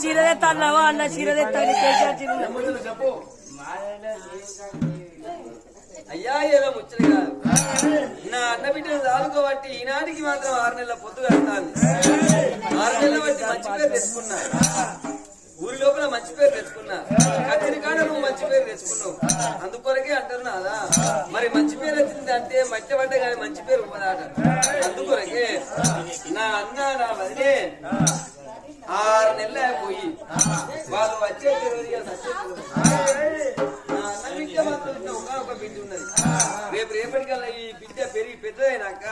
చీర తెస్తాన్నావా అన్న చీర తెస్తాను కేసీఆర్ చీర చెప్పు అయ్యా ఏదో నా అన్న బిడ్డను దాదుకోబట్టి ఈనాటికి మాత్రం ఆరు నెలల పొద్దు కడతాను ఆరు నెలల బట్టి మంచి పేరు తెచ్చుకున్నా. ఊరి లోపల మంచి పేరు తెచ్చుకున్నా. కత్తిని కాడ నువ్వు మంచి పేరు తెచ్చుకున్నావు. అందుకొరకే అంటారు నాదా? మరి మంచి పేరు వచ్చింది అంటే మట్టి పడ్డ కానీ మంచి పేరు ఉన్నదాట అందుకొరకే నా అన్న నా వదిలే ఆరు నెలలు పోయి. వాళ్ళు వచ్చే బిడ్డ ఒక బిడ్డ ఉన్నది. రేపు రేపటికల్లా ఈ బిడ్డ పెరిగి పెద్దదైనాక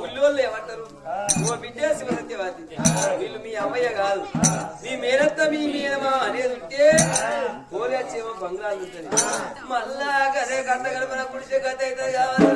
ఊళ్ళోళ్ళు ఏమంటారు? ఓ బిడ్డ శివసత్యవాది వీళ్ళు మీ అమ్మయ్య కాదు. మీ మేనత్త మీ మీనమా అనేది ఉంటే కోరి వచ్చేమో బంగ్లాలు ఉంటుంది. మళ్ళా అదే గంట గడపన కుడిచే గత అవుతుంది కావాలి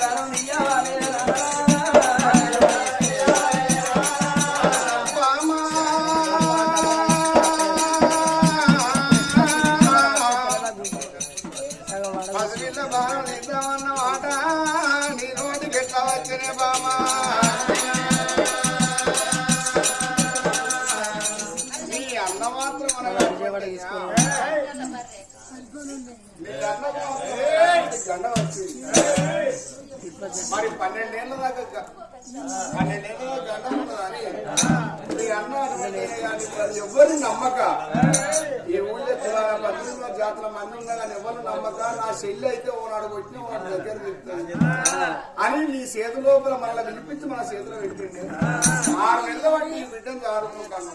బాణం తీయవాలి రామరా. పసిపిల్ల బాణం నిద్దామన్న మాట నీ రోజు ఎట్లా బామా వచ్చింది మరి దాకా ఉన్నదని అన్న ఎవరు నమ్మక. ఈ ఊళ్ళో చాలా పద్దెనిమిది జాతర మంది ఉన్నా కానీ ఎవరు నమ్మక. నా చెల్లి అయితే ఓనాడు కొట్టిన వాడి దగ్గర చెప్తాను అని నీ చేతి లోపల మనల్ని వినిపించి మన చేతిలో పెట్టింది ఆరు నెలల ఈ బిడ్డను జారుకుంటాను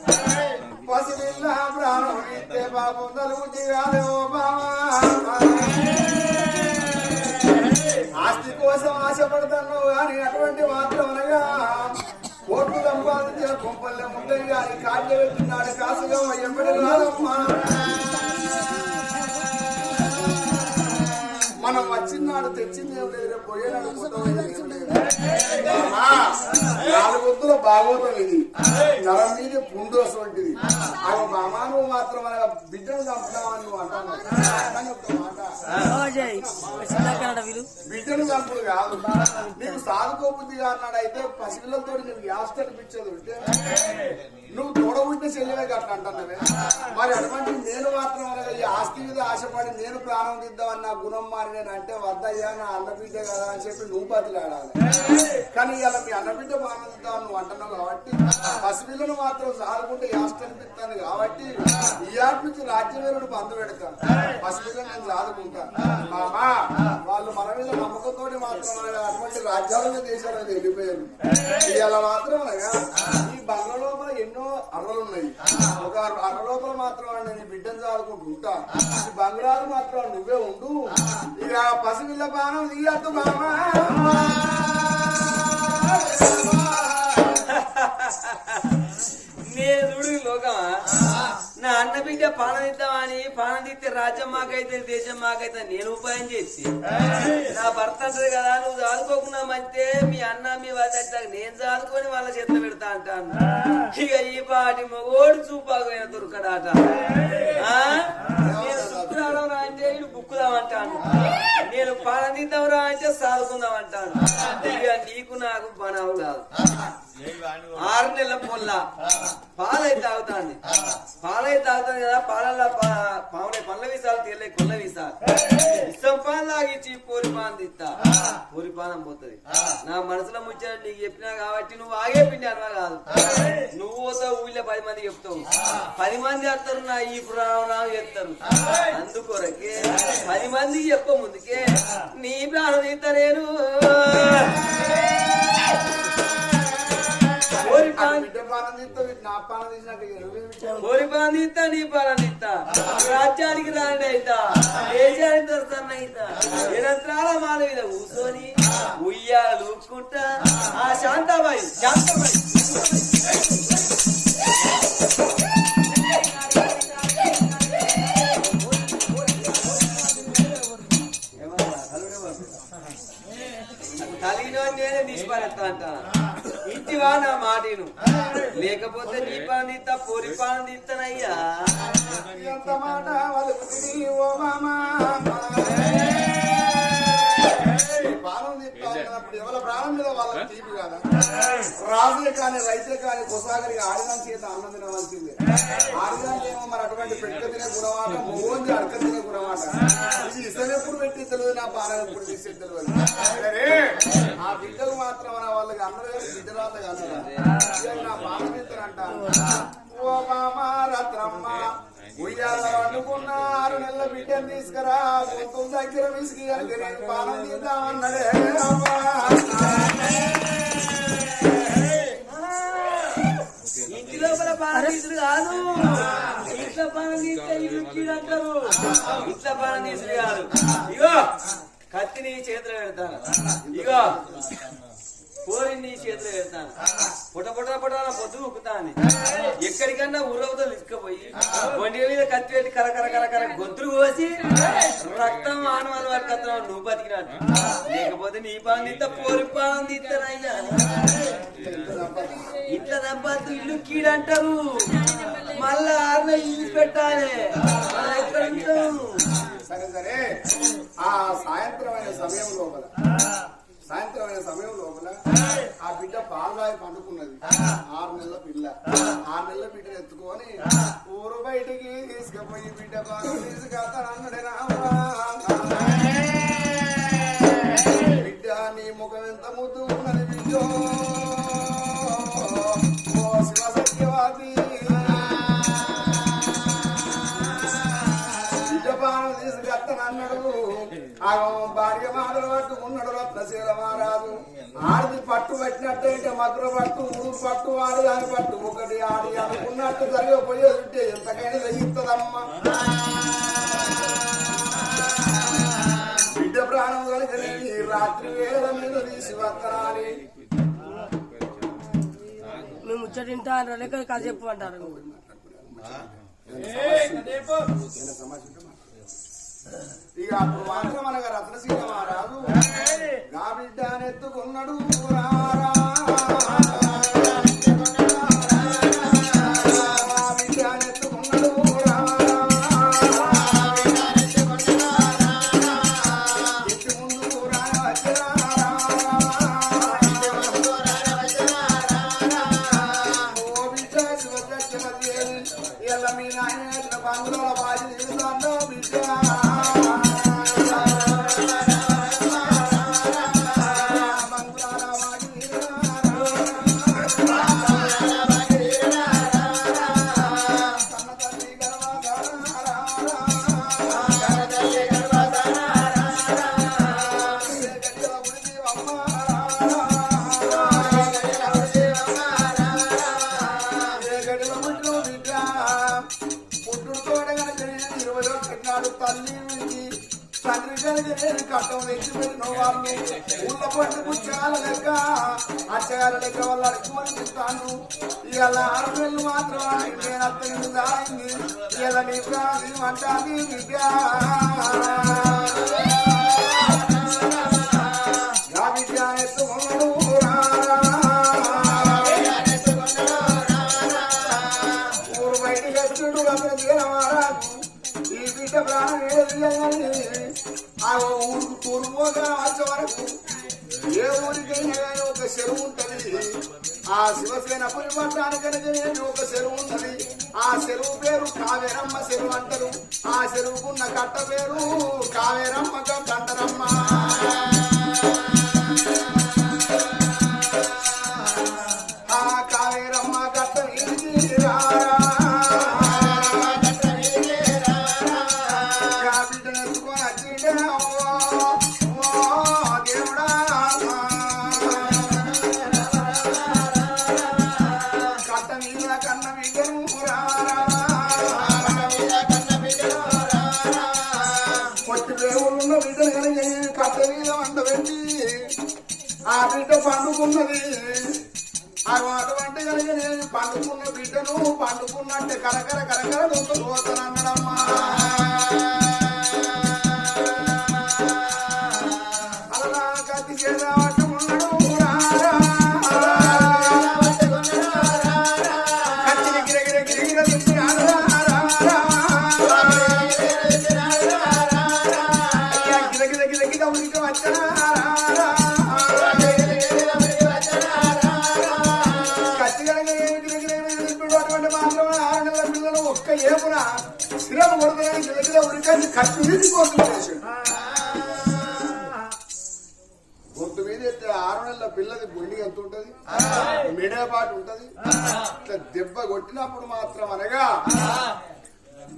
పసిపిల్ల ప్రాణం ఇస్తే బాబు నలుగు దిగాలే ఓ బావా. ఆస్తి కోసం ఆశపడతాను కానీ అటువంటి మాత్రం అనగా కోట్లు సంపాదించిన కొంపల్లె ముందరి కానీ కాళ్ళ పెట్టినాడు కాసుగా ఎప్పటి రాదమ్మా. నాలుగొత్తుల భాగవతం ఇది నర మీద పుండు వంటిది ఆ మామా నువ్వు మాత్రం మన బిడ్డను చంపుతామని నువ్వు అంటాను బిడ్డను చంపుడు కాదు నీకు సాదుకోబుద్ధిగా అన్నాడు అయితే పసిపిల్లలతో నీకు యాస్ట్ అనిపించదు నువ్వు తోడబుట్టిన చెల్లెవే గట్ల అంటున్నావే మరి అటువంటి నేను మాత్రం ఈ ఆస్తి మీద ఆశపడి నేను ప్రాణం తీద్దామని నా గుణం మారినాను అంటే వద్దయ్యా నా అల్ల బిడ్డ కదా అని చెప్పి నువ్వు బతిలాడాలి కానీ ఇలా మీ అన్న బిడ్డ ప్రాణం నువ్వు అంటున్నావు కాబట్టి పసిపిల్లను మాత్రం సారుకుంటే యాస్టనిపిస్తాను కాబట్టి ఈ ఆట నుంచి రాజ్యవేరుడు బంధు పెడతాను పసిపిల్లని నేను సాదుకుంటాను మామా వాళ్ళు మన మీద నమ్మకంతో మాత్రం అటువంటి రాజ్యాలను దేశాలు వెళ్ళిపోయారు ఇలా మాత్రం ఈ బంగ్లా లోపల ఎన్నో అర్రలు ఉన్నాయి. ఒక అర్ర లోపల మాత్రం నేను బిడ్డను సాదుకుంటూ ఉంటా ఈ బంగ్లాలు మాత్రం నువ్వే ఉండు. ఇక పసిపిల్ల బాణం దిగి మామా అన్న బిడ్డ పానదిద్దామని పానదిస్తే రాజ్యం మాకైతే దేశం మాకైతే నేను ఉపాయం చేసి నా భర్త అంటది కదా నువ్వు చదువుకోకుండా మంచితే మీ అన్న మీ వద్ద నేను చదువుకొని వాళ్ళ చేత పెడతా అంటాను ఇక ఈ పాటి మొగోడు చూపాకపోయిన దొరకడాట. ఆ? నేను శుక్రవారం రా అంటే ఇటు బుక్కుదామంటాను నేను పానదిద్దాం రా అంటే సాదుకుందాం అంటాను ఇక నీకు నాకు బనావు కాదు. ఆరు నెలల పొల్ల. పాలైతే తాగుతాంది. పాలైతే తాగుతాంది కదా పాలల్లో పా- పండ్ల వీసాలు తీరలే కొల్ల వీసాలు. ఇష్టం పాలు తాగిచ్చి పూరి పానం పూరి పానం పోతుంది. నా మనసులో ముచ్చాడు నీకు చెప్పినా కాబట్టి నువ్వు ఆగే పిండి అనవా కాదు. నువ్వు పోతావు ఊళ్ళో పది మంది చెప్తావు. పది మంది వస్తారు నా ఈ ప్రాణం రావు చెప్తారు. అందుకొరకే పది మంది చెప్ప ముందుకే నీ ప్రాణం తీస్తా నేను. ఓరి ఆ నీ పాలనిస్తా రాజ్యానికి రాండి అయితా దేశానికి దొరుకుతాను అయితా నిరంతరాల మాల మీద కూర్చొని ఉయ్యాలు ఊపుకుంటా ఆ శాంతాబాయి శాంతాబాయి కలిగిన నేనే నీ పని ఎత్తా ఇంటివా నా మాటను లేకపోతే నీ తీస్తా పోరి మాట ఓ మామా మీద వాళ్ళకి తీపి కదా? రాజులే కానీ రైతులే కానీ కొసాగరి ఆడిదాని చేత అన్నం తినవలసిందే. ఆడిదానికి ఏమో మరి అటువంటి పెట్ట తినే గుణమాట మోంది అడక తినే గుణమాట. ఇది పెట్టి తెలియదు నా పాలన ఎప్పుడు తీసే తెలియదు. ఆ బిడ్డలు మాత్రం వాళ్ళకి అందరూ బిడ్డరాత కాదు నా పాలన ఇస్తారంట తీసుకురా కుంకుమ దగ్గర విసిగి కనుక నేను పాలన తీద్దామన్నాడే అమ్మా ఇంటి లోపల పానం తీసుడు కాదు ఇంట్లో పానం తీస్తే ఇల్లు కీడంటారు ఇంట్లో పానం తీసుడు కాదు ఇగో కత్తిని చేతిలో పెడతాను. ఇగో పోరిని నీ చేతిలో పెడతాను పుట పుట పుట నా పొద్దు ఉక్కుతాను ఎక్కడికన్నా ఊరవుతో తీసుకుపోయి వండి మీద కత్తి పెట్టి కర కర కర కర గొంతులు కోసి రక్తం ఆనవాళ్ళు పట్టుకొస్తున్నావు నువ్వు బతికినట్టు లేకపోతే నీ పానం తీస్తా పోరి పానం తీస్తానయ్యా. ఇట్లా దెబ్బతు ఇల్లు కీడంటారు. మళ్ళా ఆరున ఇల్లు పెట్టాలి? సరే సరే. ఆ సాయంత్రమైన సమయం లోపల. సాయంత్రమైన సమయం లోపల ఆ బిడ్డ పాల్వాయి పండుకున్నది. ఆరు నెలల పిల్ల. ఆరు నెలల బిడ్డను ఎత్తుకొని ఊరు బయటికి తీసుకుపోయి బిడ్డ పాలు తీసుకెళ్తానన్నాడే రామా. బిడ్డ మహారాజు? ఆడిది పట్టు పెట్టినట్టయితే మధుర పట్టు ఊరు పట్టు ఆడి దాని పట్టు. ఒకటి ఆడి అనుకున్నట్టు జరిగిపోయేది ఉంటే ఎంతకైనా వెయ్యిస్తుందమ్మా బిడ్డ ప్రాణం కలిగిన ఈ రాత్రి వేల మీద తీసి వత్తనాలి మేము ముచ్చటింటా అంటారు లేక కథ చెప్పు అంటారు. ఇక అప్పుడు మాత్రం మనకు రత్నసీమ మహారాజు నా బిడ్డనెత్తుకున్నాడు రారా. కట్టం తెచ్చి పెట్టిన వాళ్ళు ఊళ్ళ పట్టు లెక్క అచ్చగాల లెక్క వాళ్ళు అడుగుమని చెప్తాను ఇవాళ ఆరు నెలలు మాత్రం నేను అత్తని దాయింది ఇలా నీ ప్రాణం అంటాది బిడ్డ ఆ శివసేన పులిపట్టానికైనా కానీ ఒక చెరువు ఉన్నది. ఆ చెరువు పేరు కావేరమ్మ చెరువు అంటారు. ఆ చెరువుకున్న కట్ట పేరు కావేరమ్మ గంటరమ్మ. కట్ట మీద ఆ బిడ్డ పండుకున్నది. ఆ అటువంటి కనుక నేను పండుకున్న బిడ్డను పండుకున్నట్టే కరకర కరకర దొంగ పోతానన్నాడమ్మా ఒక్క ఏపున శ్రమ కొడుతున్నాయి దగ్గర ఖర్చు విధిపోతున్నాడు గొంతు మీద ఆరు నెలల పిల్లది బొండి ఎంత ఉంటది మిడపాటు ఉంటది దెబ్బ కొట్టినప్పుడు మాత్రం అనగా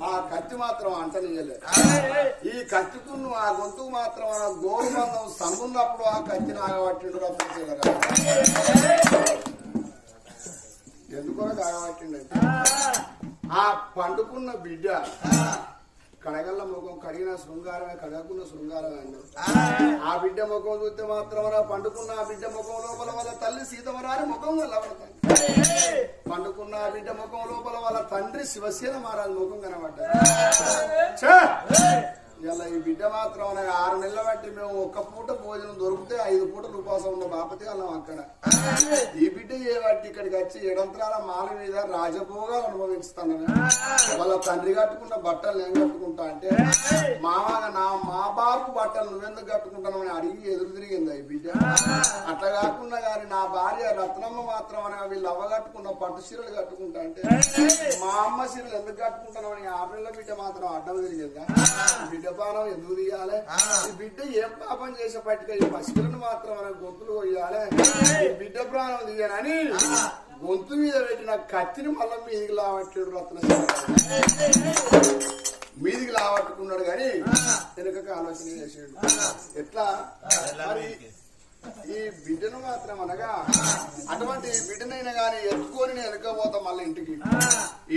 ఆ కత్తి మాత్రం అంటనియలేదు. ఈ కత్తికును ఆ గొంతుకు మాత్రం ఆ గోరు మందం సందున్నప్పుడు ఆ కత్తిని ఆగబట్టిండు రత్నశీలగా ఎందుకో ఆగబట్టిండు అంటే ఆ. పండుకున్న బిడ్డ కడగల్ల ముఖం కడిగిన శృంగారమే కడగకున్న శృంగారమే అన్నాడు ఆ బిడ్డ ముఖం చూస్తే మాత్రం పండుకున్న ఆ బిడ్డ ముఖం లోపల వాళ్ళ తల్లి సీతమరాని ముఖం కలవడతాయి పండుకున్న ఆ బిడ్డ ముఖం లోపల వాళ్ళ తండ్రి శివసేన మహారాజు ముఖం కనబడ్డారు! ఇలా ఈ బిడ్డ మాత్రం ఆరు నెలల బట్టి మేము ఒక్క పూట భోజనం దొరికితే ఐదు పూటలు ఉపాసం ఉన్న బాపతి వాళ్ళం అక్కడ. ఈ బిడ్డ ఏ బట్టి ఇక్కడికి వచ్చి ఎడంతరాల మాల మీద రాజభోగాలు అనుభవిస్తాను వాళ్ళ తండ్రి కట్టుకున్న బట్టలు నేను కట్టుకుంటా అంటే మామగా నా మా బాబు బట్టలు నువ్వెందుకు కట్టుకుంటాను అని అడిగి ఎదురు తిరిగింది ఈ బిడ్డ. అట్లా కాకుండా కానీ నా భార్య రత్నమ్మ మాత్రం అని వీళ్ళు అవ్వ కట్టుకున్న పట్టు చీరలు కట్టుకుంటా అంటే మా అమ్మ చీరలు ఎందుకు కట్టుకుంటాను అని ఆరు నెలల బిడ్డ మాత్రం అడ్డం తిరిగిందా. బిడ్డ పానం ఎందుకు తీయాలి ఈ బిడ్డ ఏం పాపం చేసే పట్టుక? ఈ పసిపిల్లని మాత్రం మన గొంతులు కొయ్యాలి ఈ బిడ్డ ప్రాణం తీయనని గొంతు మీద పెట్టిన కత్తిని మళ్ళీ మీదికి లావట్లేడు రత్న మీదికి లావట్టుకున్నాడు కానీ వెనుకకు ఆలోచన చేసాడు. ఎట్లా? ఈ బిడ్డను మాత్రం అనగా అటువంటి బిడ్డనైనా గాని ఎత్తుకొని నేను వెనకపోతా మళ్ళీ ఇంటికి.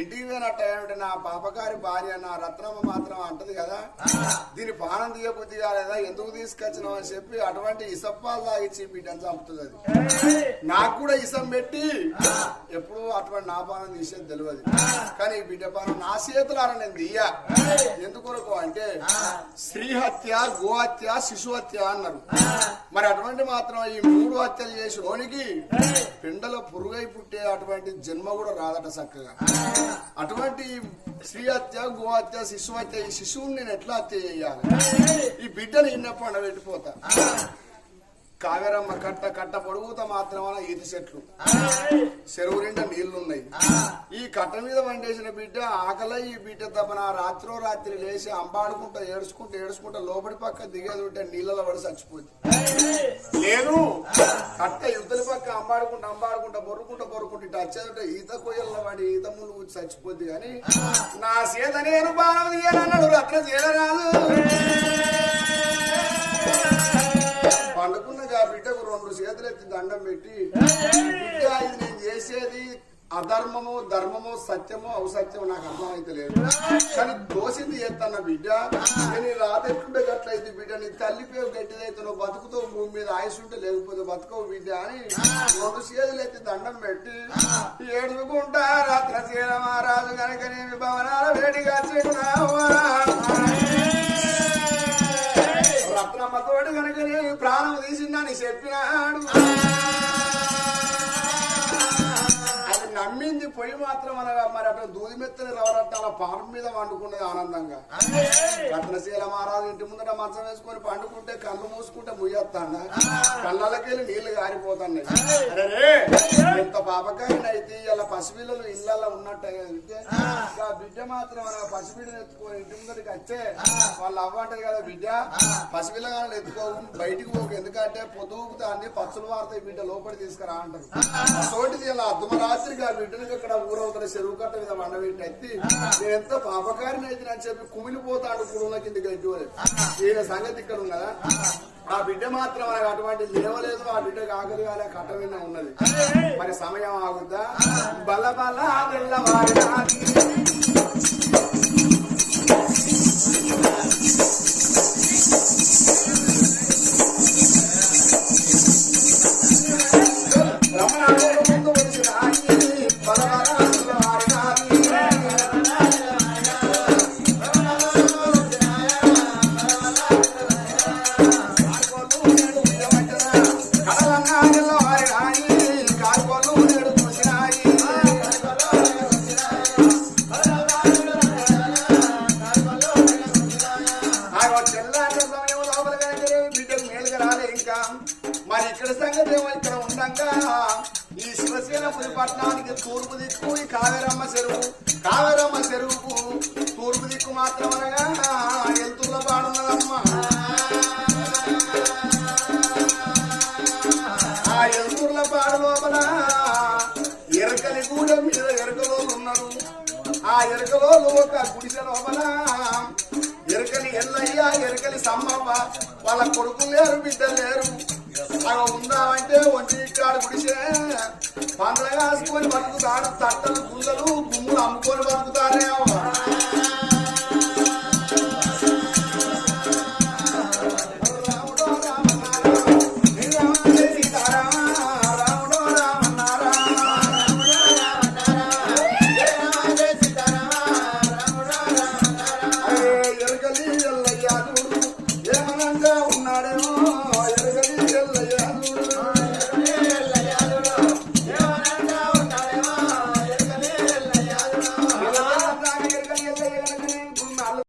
ఇంటికి పోయినట్టు నా పాపకారి భార్య నా రత్నమ్మ మాత్రం అంటది కదా దీని పానం తీయబుద్ధి కాలేదా ఎందుకు తీసుకొచ్చినావు అని చెప్పి అటువంటి ఇసప్పాలు తాగిచ్చి బిడ్డను చంపుతుంది అది. నాకు కూడా ఇసం పెట్టి ఎప్పుడు అటువంటి నా పానం తీసేది తెలియదు. కానీ ఈ బిడ్డ పానం నా చేతులారా నేను తీయ. ఎందుకొరకు అంటే స్త్రీ హత్య గోహత్య శిశు హత్య అన్నారు. మరి అటువంటి మాత్రం ఈ మూడు హత్యలు చేసి లోనికి పిండల పురుగై పుట్టే అటువంటి జన్మ కూడా రాదట చక్కగా. అటువంటి స్త్రీ హత్య గోహత్య శిశు హత్య ఈ శిశువుని నేను ఎట్లా హత్య చేయాలి? ఈ బిడ్డని ఇన్నప్పుడు పండ పెట్టిపోతా. కావేరమ్మ కట్ట కట్ట పొడుగుత మాత్రమే ఈత చెట్లు. చెరువు నిండా నీళ్ళున్నాయి. ఈ కట్ట మీద వండేసిన బిడ్డ ఆకలి ఈ బిడ్డ తప్పన రాత్రో రాత్రి లేచి అంబాడుకుంటా ఏడుచుకుంటా ఏడుచుకుంటా లోపలి పక్క దిగేది ఉంటే నీళ్ళలో పడి చచ్చిపోద్ది. లేదు కట్ట యుద్ధల పక్క అంబాడుకుంటా అంబాడుకుంటా బొరుకుంటా బొరుకుంటా ఇటు వచ్చేదంటే ఈత కొయ్యల్లో పడి ఈత ముళ్ళు కూర్చి చచ్చిపోద్ది కానీ నా సీత నేను తీయాలన్నాడు రత్న చేయరాదు పండుకున్న ఆ బిడ్డకు రెండు చేతులు ఎత్తి దండం పెట్టి బిడ్డ ఇది నేను చేసేది అధర్మము ధర్మము సత్యము అవసత్యము నాకు అర్థమైతే లేదు కానీ దోసింది ఎత్తన్న బిడ్డ. నేను రాదెట్టుంటే గట్లయితే బిడ్డ నీ తల్లి పేరు గట్టిదైతే నువ్వు బతుకుతో భూమి మీద ఆయుసుంటే లేకపోతే బతుకవు బిడ్డ అని రెండు చేతులు ఎత్తి దండం పెట్టి ఏడుకుంటా రాత్రి చీర కనుక నేను భవనాల వేడిగా రత్నమ్మ తోడు కనుక ప్రాణం తీసిందని చెప్పినాడు. అది నమ్మింది పొయ్యి మాత్రం అనగా మరి అటు దూది మెత్తని రవరట్టాల పాపం మీద వండుకున్నది ఆనందంగా. రత్నశీల మహారాజు ఇంటి ముందట మంచం వేసుకొని పండుకుంటే కళ్ళు మూసుకుంటే ముయ్యొస్తాడా కళ్ళకెళ్ళి నీళ్ళు గారిపోతున్నాయి. అరే ఎంత పాపకాయన అయితే ఇలా పసిపిల్లలు ఇళ్ళల్లో ఉన్నట్టు బిడ్డ మాత్రం అనగా పసిబిడ్డను ఎత్తుకొని ఇంటి ముందరికి వచ్చే వాళ్ళు అవ్వంటది కదా బిడ్డ పసిపిల్లగాలను ఎత్తుకోవు బయటికి పోకు. ఎందుకంటే పొదుగుతా అన్ని పచ్చులు వాడతాయి బిడ్డ లోపలి తీసుకురా అంటారు తోటిది ఇలా అర్ధమరాత్రికి ఆ బిడ్డనికి ఇక్కడ ఊరవుతున్న చెరువు కట్ట మీద వండబెట్టి ఎత్తి నేను ఎంత పాపకారిని అయితే అని చెప్పి కుమిలిపోతాడు కుడుల కింద ఈయన సంగతి ఇక్కడ ఉన్నదా ఆ. బిడ్డ మాత్రం మనకు అటువంటి లేవలేదు ఆ బిడ్డకు ఆకలి కాలే కట్ట మీద ఉన్నది. మరి సమయం ఆగుద్దా? బల బల తెల్లవారినాది. ఆ ఒక గుడిసె లోపల ఎరకలి ఎల్లయ్య ఎరకలి సమ్మవ్వ. వాళ్ళ కొడుకులు లేరు బిడ్డలు లేరు. అలా ఉందామంటే ఒంటి కాడు గుడిసే. పండ్ల కాసుకొని బతుకుతారు తట్టలు గుండలు గుమ్ములు అమ్ముకొని బతుకుతారే